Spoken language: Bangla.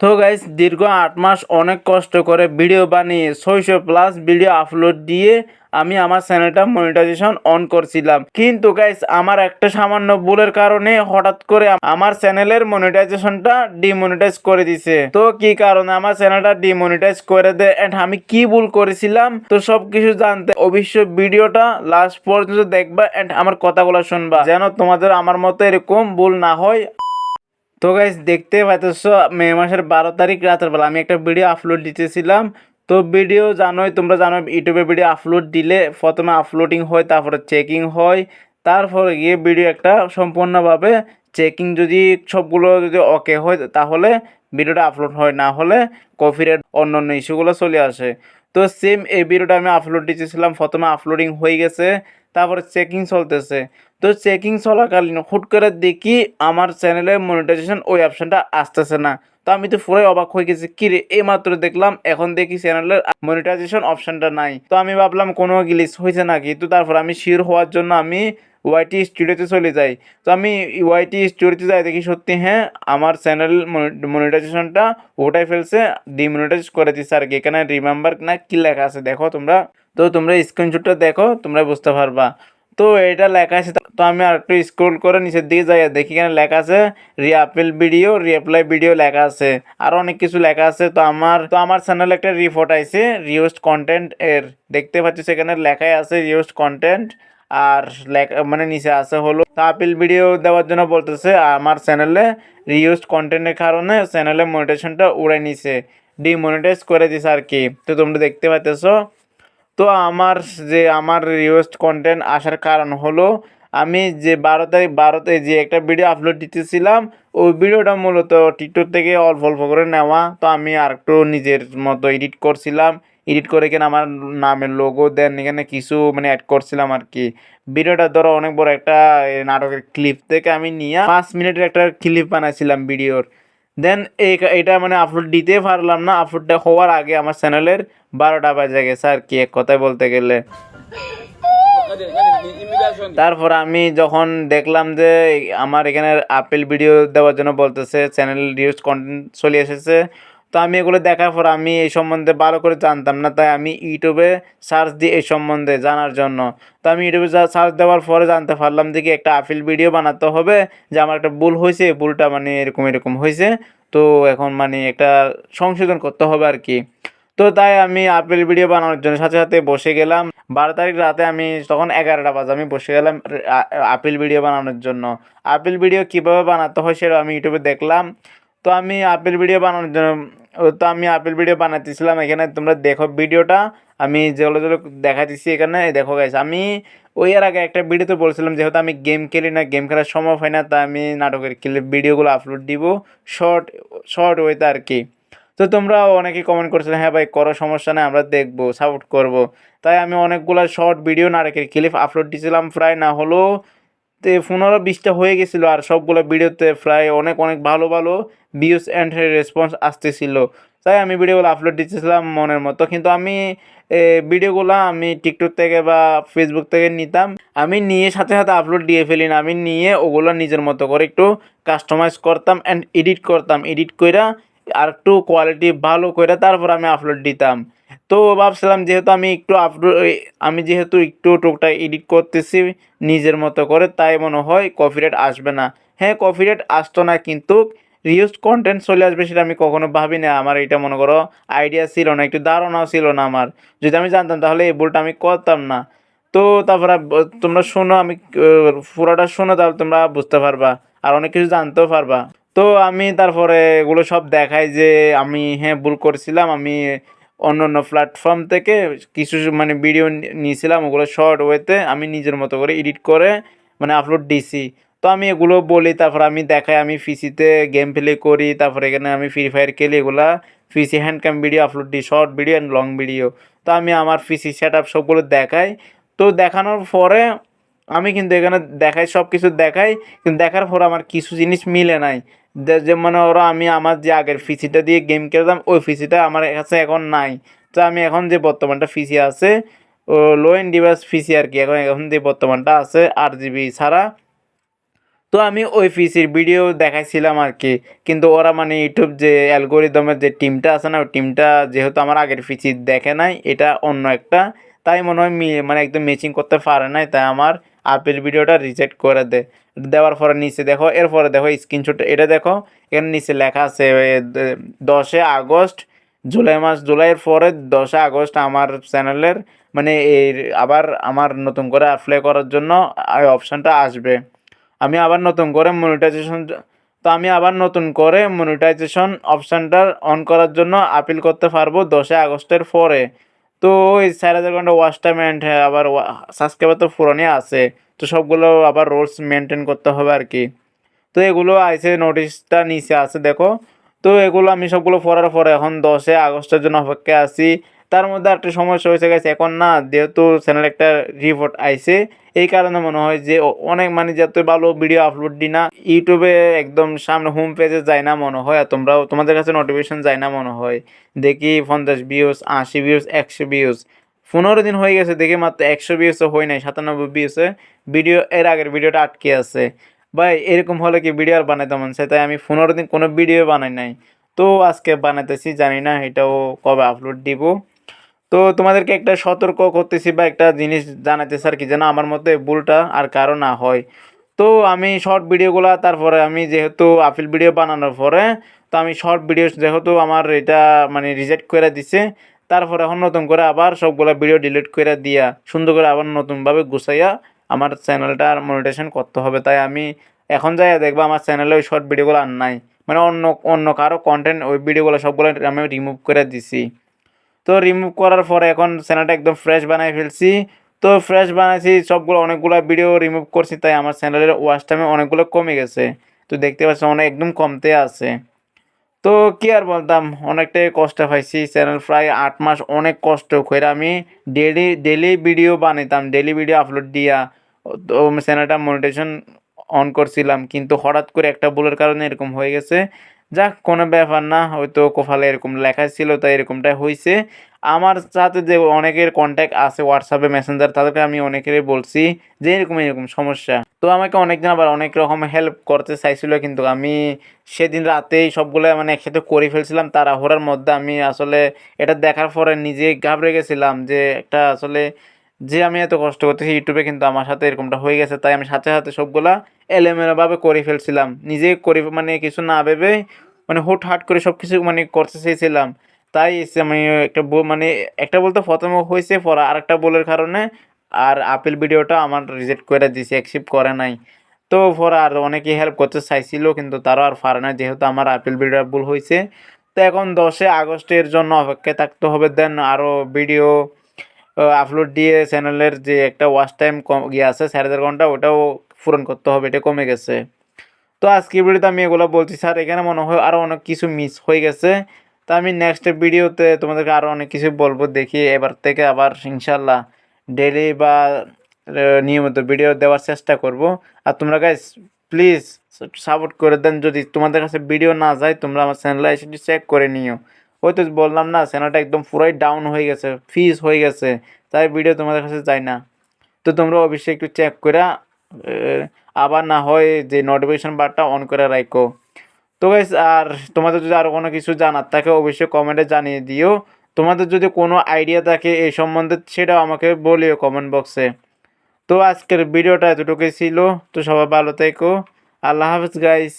তো গাইস দীর্ঘ আট মাস অনেক কষ্ট করে ভিডিও বানিয়ে ছয়শো প্লাস ভিডিও আপলোড দিয়ে আমি আমার চ্যানেলটা মনিটাইজেশন অন করছিলাম। কিন্তু গাইস আমার একটা সামান্য ভুলের কারণে হঠাৎ করে আমার চ্যানেলের মনিটাইজেশনটা ডিমনিটাইজ করে দিছে। তো কি কারণে আমার চ্যানেলটা ডিমনিটাইজ করে দেয় এন্ড আমি কি ভুল করেছিলাম? তো সব কিছু জানতে অবশ্যই ভিডিওটা লাস্ট পর্যন্ত দেখবা এন্ড আমার কথাগুলো শুনবা। যেন তোমাদের আমার মতো এরকম ভুল না হয়। তো গাইস দেখতে পাইতেছ, মে মাসের বারো তারিখ রাতের বেলা। আমি একটা ভিডিও আপলোড দিতেছিলাম। তো ভিডিও জানোই, তোমরা জানো ইউটিউবে ভিডিও আপলোড দিলে প্রথমে আপলোডিং হয়, তারপরে চেকিং হয়। তারপরে গিয়ে ভিডিও একটা সম্পূর্ণভাবে চেকিং যদি সবগুলো যদি ওকে হয়, তাহলে ভিডিওটা আপলোড হয়। না হলে কপিরাইট অন্য অন্য ইস্যুগুলো চলে আসে। তো সেম এই ভিডিওটা আমি আপলোড দিতেছিলাম। প্রথমে আপলোডিং হয়ে গেছে। তারপরে চেকিং চলতেছে। তো চেকিং চলাকালীন হুট করে দেখি আমার চ্যানেলে মনিটাইজেশন ওই অপশনটা আসতেছে না। তো আমি তো পুরোই অবাক হয়ে গেছি, কি রে, এই মাত্র দেখলাম, এখন দেখি চ্যানেলের মনিটাইজেশন অপশনটা নাই। তো আমি ভাবলাম কোনো গ্লিচ হয়েছে নাকি? তো তারপর আমি শিওর হওয়ার জন্য আমি ওয়াইটি স্টুডিওতে চলে যাই। তো আমি ওয়াইটি স্টুডিওতে যাই, দেখি সত্যি হ্যাঁ আমার চ্যানেল মনিটাইজেশনটা ওটাই ফেলছে ডিমনিটাইজ করে দিচ্ছে আর কি। এখানে রিমেম্বার না কি লেখা আছে, দেখো তোমরা। তো তোমরা স্ক্রিনশটটা দেখো তোমরা বুঝতে পারবা। তো এটা লেখা আছে, তো আমি আর একটু স্ক্রোল করে নিচের দিকে যাই দেখি এখানে লেখা আছে রিঅ্যাপেল ভিডিও রিঅ্যাপ্লাই ভিডিও লেখা আছে। আর অনেক কিছু লেখা আছে, তো আমার তো আমার চ্যানেলে একটা রিপোর্ট আইছে রিউজড কন্টেন্ট এর। দেখতে পাচ্ছি সেখানে লেখাই আছে রিউজড কন্টেন্ট আর লেখা মানে নিচে আছে হলো আপিল ভিডিও দেওয়ার জন্য বলতেছে, আমার চ্যানেলে রিউজড কন্টেন্টের কারণে চ্যানেলে মনিটাইজেশনটা উড়ে নিছে ডিমনিটাইজ করে দিছে আর কি। তো তোমরা দেখতে পাইতেছো তো আমার যে আমার রিওয়েস্ট কন্টেন্ট আসার কারণ হলো, আমি যে বারো তারিখ বারোতে যে একটা ভিডিও আপলোড দিতেছিলাম, ওই ভিডিওটা মূলত টিকটক থেকে অল্প অল্প করে নেওয়া। তো আমি আর একটু নিজের মতো এডিট করছিলাম। এডিট করে কিনা আমার নামের লোগো দেন এখানে কিছু মানে অ্যাড করছিলাম আর কি। ভিডিওটা ধরো অনেক বড় একটা নাটকের ক্লিপ থেকে আমি নিয়ে পাঁচ মিনিটের একটা ক্লিপ বানাইছিলাম ভিডিওর দেন এটা মানে আপলোড দিতে পারলাম না। আপলোডটা হওয়ার আগে আমার চ্যানেলের বারোটা বাজে গেছে আর কি, এক কথায় বলতে গেলে। তারপর আমি যখন দেখলাম যে আমার এখানে আপেল ভিডিও দেওয়ার জন্য বলতেছে চ্যানেল রিউজ কন্টেন্ট চলে এসেছে তো আমি এগুলো দেখার পর আমি এই সম্বন্ধে ভালো করে জানতাম না, তাই আমি ইউটিউবে সার্চ দিই এই সম্বন্ধে জানার জন্য। তো আমি ইউটিউবে সার্চ দেওয়ার পরে জানতে পারলাম যে কি একটা আপিল ভিডিও বানাতে হবে, যে আমার একটা ভুল হয়েছে ভুলটা মানে এরকম এরকম হয়েছে। তো এখন মানে একটা সংশোধন করতে হবে আর কি। তো তাই আমি আপেল ভিডিও বানানোর জন্য সাথে সাথে বসে গেলাম। বারো তারিখ রাতে আমি তখন এগারোটা বাজে, আমি বসে গেলাম আপেল ভিডিও বানানোর জন্য। আপেল ভিডিও কীভাবে বানাতে হয় সেটা আমি ইউটিউবে দেখলাম। তো আমি আপেল ভিডিও বানানোর জন্য, তো আমি আপেল ভিডিও বানাতেছিলাম এখানে, তোমরা দেখো ভিডিওটা আমি যেগুলো যেগুলো দেখাতেছি এখানে দেখো গাইস আমি ওই এর আগে একটা ভিডিওতে বলছিলাম, যেহেতু আমি গেম খেলি না গেম খেলার সময় হয় না, তাই আমি নাটকের ক্লিপ ভিডিওগুলো আপলোড দিব শর্ট শর্ট ওয়েতে আর কি তো তোমরা অনেকেই কমেন্ট করছিলে হ্যাঁ ভাই, করো, সমস্যা নেই, আমরা দেখব সাপোর্ট করব। তাই আমি অনেকগুলো শর্ট ভিডিও নাটকের ক্লিপ আপলোড দিয়েছিলাম প্রায় না হলো তে পনেরো বিশটা হয়ে গেছিল আর সবগুলো ভিডিওতে প্রায় অনেক অনেক ভালো ভালো ভিউস অ্যান্ড রেসপন্স আসতেছিল। তাই আমি ভিডিওগুলো আপলোড দিতেছিলাম মনের মতো। কিন্তু আমি ভিডিওগুলো আমি টিকটক থেকে বা ফেসবুক থেকে নিতাম। আমি নিয়ে সাথে সাথে আপলোড দিয়ে ফেলি না। আমি নিয়ে ওগুলো নিজের মতো করে একটু কাস্টমাইজ করতাম অ্যান্ড এডিট করতাম। এডিট কইরা আর একটু কোয়ালিটি ভালো করে তারপর আমি আপলোড দিতাম। তো ভাবছিলাম যেহেতু আমি একটু আপলোড আমি যেহেতু একটু টুকটাক এডিট করতেছি নিজের মতো করে, তাই মনে হয় কপিরাইট আসবে না। হ্যাঁ কপিরাইট আসতো না কিন্তু রিউজ কন্টেন্ট চলে আসবে সেটা আমি কখনো ভাবি না আমার এটা মনে করো আইডিয়া ছিল না, একটু ধারণাও ছিল না আমার। যদি আমি জানতাম তাহলে এই ভুলটা আমি করতাম না। তো তারপরে তোমরা শোনো আমি পুরোটা শোনো তাহলে তোমরা বুঝতে পারবা। আর অনেক কিছু জানতেও পারবা। তো আমি তারপরে এগুলো সব দেখাই যে আমি হ্যাঁ ভুল করছিলাম। আমি অন্য অন্য প্ল্যাটফর্ম থেকে কিছু মানে ভিডিও নিয়েছিলাম ওগুলো শর্ট ওয়েতে আমি নিজের মতো করে এডিট করে মানে আপলোড দিছি। তো আমি এগুলো বলি, তারপর আমি দেখাই, আমি পিসিতে গেম প্লে করি, তারপর এখানে আমি ফ্রি ফায়ার খেলি এগুলা। PC hand cam video upload দিই short video and long video তো আমি আমার ফিসি সেট আপ সবগুলো দেখাই। তো দেখানোর পরে আমি কিন্তু এখানে দেখাই সব কিছু দেখাই। কিন্তু দেখার পর আমার কিছু জিনিস মিলে নাই। যে- মানে ওরা আমি আমার যে আগের পিসিটা দিয়ে গেম খেলতাম, ওই পিসিটা আমার কাছে এখন নাই। তো আমি এখন যে বর্তমানটা পিসি আছে, ও লো এন্ড ডিভাইস পিসি আর কি, এখন এখন যে বর্তমানটা আছে আট জিবি ছাড়া। তো আমি ওই পিসির ভিডিও দেখাইছিলাম আর কি, কিন্তু ওরা মানে ইউটিউব যে অ্যালগোরিদমের যে টিমটা আছে না, ওই টিমটা যেহেতু আমার আগের পিসি দেখে নাই, এটা অন্য একটা। তাই মনে হয় মানে একদম ম্যাচিং করতে পারে নাই, তাই আমার আপেল ভিডিওটা রিজেক্ট করে দেয় দেওয়ার পরে নিচে দেখো, এরপরে দেখো স্ক্রিনশট এটা দেখো, এখানে নিচে লেখা আছে দশে আগস্ট, জুলাই মাস, জুলাইয়ের পরে দশে আগস্ট আমার চ্যানেলের মানে এই আবার আমার নতুন করে অ্যাপ্লাই করার জন্য এই অপশানটা আসবে। আমি আবার নতুন করে মনিটাইজেশন তো আমি আবার নতুন করে মনিটাইজেশন অপশানটা অন করার জন্য আপিল করতে পারব দশে আগস্টের পরে। তো ওই চার হাজার ঘণ্টা ওয়াচ আবার সাবস্ক্রাইবার তো পুরনই আছে, তো সবগুলো আবার রোলস মেনটেন করতে হবে আর কি। তো এগুলো আইসে নোটিশটা নিচে আছে, দেখো। তো এগুলো আমি সবগুলো পড়ার পরে এখন দশে আগস্টের জন্য অপেক্ষায় আছি। তার মধ্যে একটা সমস্যা হয়েছে গেছে এখন না যেহেতু চ্যানেল একটা রিপোর্ট আইছে, এই কারণে মনে হয় যে অনেক মানে যত ভালো ভিডিও আপলোড দিই না, ইউটিউবে একদম সামনে হোম পেজে যায় না মনে হয়, আর তোমরাও তোমাদের কাছে নোটিফিকেশন যায় না মনে হয়। দেখি পঞ্চাশ ভিউজ আশি ভিউজ একশো ভিউজ পনেরো দিন হয়ে গেছে, দেখি মাত্র একশো ভিউসে হয় নাই, সাতানব্বই ভিউসে ভিডিও এর আগের ভিডিওটা আটকে আছে। ভাই, এরকম হলে কি ভিডিও আর বানাইতে মন তাই আমি পনেরো দিন কোনো ভিডিও বানাই নাই। তো আজকে বানাইতেছি, জানি না এটাও কবে আপলোড দিব। তো তোমাদেরকে একটা সতর্ক করতেছি বা একটা জিনিস জানাইতেছি আর কি যেন আমার মতে ভুলটা আর কারও না হয়। তো আমি শর্ট ভিডিওগুলো তারপরে আমি যেহেতু আপিল ভিডিও বানানোর পরে, তো আমি শর্ট ভিডিও যেহেতু আমার এটা মানে রিজেক্ট করে দিছে, তারপরে এখন নতুন করে আবার সবগুলো ভিডিও ডিলিট করে দিয়া, সুন্দর করে আবার নতুনভাবে গুছাইয়া আমার চ্যানেলটা আর মনিটেশন করতে হবে। তাই আমি এখন যাই দেখব আমার চ্যানেলে ওই শর্ট ভিডিওগুলো আর নাই। মানে অন্য অন্য কারও কন্টেন্ট ওই ভিডিওগুলো সবগুলো আমি রিমুভ করে দিছি। তো রিমুভ করার পরে এখন চ্যানেলটা একদম ফ্রেশ বানাই ফেলছি। তো ফ্রেশ বানাইছি, সবগুলো অনেকগুলো ভিডিও রিমুভ করছি, তাই আমার চ্যানেলের ওয়াচ টাইমে অনেকগুলো কমে গেছে। তো দেখতে পাচ্ছি অনেক একদম কমতে আছে। তো কি আর বলতাম, অনেকটাই কষ্ট পাইছি। চ্যানেল প্রায় আট মাস অনেক কষ্ট করে আমি ডেলি ডেলি ভিডিও বানাইতাম ডেলি ভিডিও আপলোড দিয়া। তো চ্যানেলটা মনিটেশন অন করছিলাম, কিন্তু হঠাৎ করে একটা ভুলের কারণে এরকম হয়ে গেছে। যাক, কোনো ব্যাপার না, হয়তো কোফালে এরকম লেখা ছিল, তাই এরকমটাই হয়েছে আমার সাথে যে অনেকের কন্ট্যাক্ট আছে হোয়াটসঅ্যাপে মেসেঞ্জার তাদেরকে আমি অনেকেরই বলছি যে এরকম এরকম সমস্যা। তো আমাকে অনেকজন আবার অনেক রকম হেল্প করতে চাইছিল, কিন্তু আমি সেদিন রাতেই সবগুলো মানে একসাথে করে ফেলছিলাম তাড়াহুড়ার মধ্যে। আমি আসলে এটা দেখার পরে নিজে ঘাবড়ে গেছিলাম যে একটা আসলে যে আমি এত কষ্ট করতেছি ইউটিউবে কিন্তু আমার সাথে এরকমটা হয়ে গেছে, তাই আমি সাথে সাথে সবগুলা এলোমেলোভাবে করে ফেলছিলাম। নিজে করে মানে কিছু না ভেবে মানে হুট হাট করে সব কিছু মানে করতে চেয়েছিলাম। তাই আমি একটা মানে একটা বলতে প্রথমে হয়েছে, পরে আরেকটা বলের কারণে আর আপেল ভিডিওটা আমার রিজেক্ট করে দিয়েছে অ্যাকসেপ্ট করে নাই। তো পরে আর অনেকেই হেল্প করতে চাইছিল, কিন্তু তারাও আর পারে না যেহেতু আমার আপেল ভিডিও ভুল হয়েছে। তো এখন দশে আগস্টের জন্য অপেক্ষায় থাকতে হবে দেন আরও ভিডিও আপলোড দিয়ে চ্যানেলের যে একটা ওয়াচ টাইম কম ইয়ে আছে চার হাজার ঘণ্টা, ওটাও পূরণ করতে হবে, এটা কমে গেছে। তো আজকের ভিডিওতে আমি এগুলো বলছি, স্যার, এখানে মনে হয় আরও অনেক কিছু মিস হয়ে গেছে। তা আমি নেক্সট ভিডিওতে তোমাদেরকে আরও অনেক কিছু বলব, দেখি এবার থেকে আবার ইনশাল্লাহ ডেলি বা নিয়মিত ভিডিও দেওয়ার চেষ্টা করব। আর তোমরা গাইস প্লিজ সাপোর্ট করে দেন, যদি তোমাদের কাছে ভিডিও না যায়, তোমরা আমার চ্যানেলে এসে চেক করে নিও। ওই তো বললাম না চ্যানেলটা একদম পুরাই ডাউন হয়ে গেছে ফিজ হয়ে গেছে, তাই ভিডিও তোমাদের কাছে যায় না। তো তোমরা অবশ্যই একটু চেক করে আবার না হয় যে নোটিফিকেশন বারটা অন করে রাখো। তো গাইস আর তোমাদের যদি আরও কোনো কিছু জানার থাকে, অবশ্যই কমেন্টে জানিয়ে দিও। তোমাদের যদি কোনো আইডিয়া থাকে এই সম্বন্ধে, সেটাও আমাকে বলিও কমেন্ট বক্সে তো আজকের ভিডিওটা এতটুকুই ছিল। তো সবাই ভালো থেকো। আল্লাহ হাফিজ গাইস